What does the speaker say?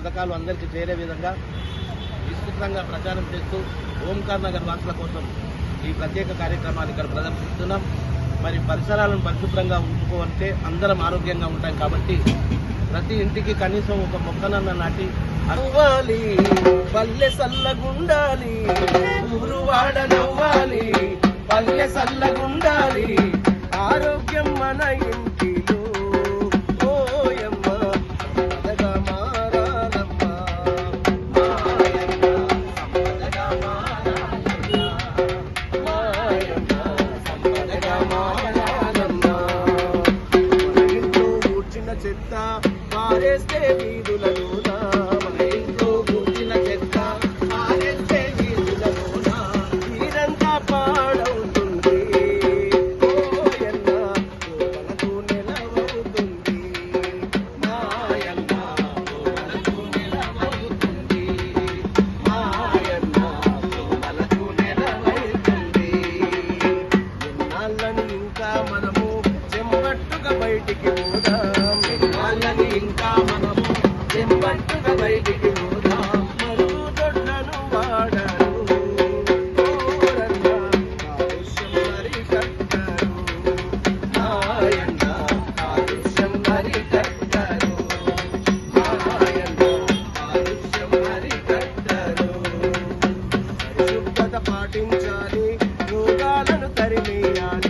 పథకాలు అందరికీ చేరే విధంగా విస్తృతంగా ప్రచారం చేస్తూ ఓంకార్ నగర్ వాసుల కోసం ఈ ప్రత్యేక కార్యక్రమాన్ని ఇక్కడ ప్రదర్శిస్తున్నాం. మరి పరిసరాలను పరిశుభ్రంగా ఉంచుకోవాలంటే అందరం ఆరోగ్యంగా ఉంటాం కాబట్టి ప్రతి ఇంటికి కనీసం ఒక మొక్కనన్న నాటి అవ్వాలి పల్లె సల్లగుండాలి ఊరు వాడ నవ్వాలి పల్లె సల్లగుండాలి ఆరోగ్యం మన ఇంటి చెత్త. వారేస్తే వీధులను వంతున బయటికి పోదాం మరుదొడ్డను వాడరు ఆదేశం మరి కట్టరు ఆయన ఆయన ఆదేశం మరి కట్టరు పాటించాలి రోగాలను తరిమేయాలి.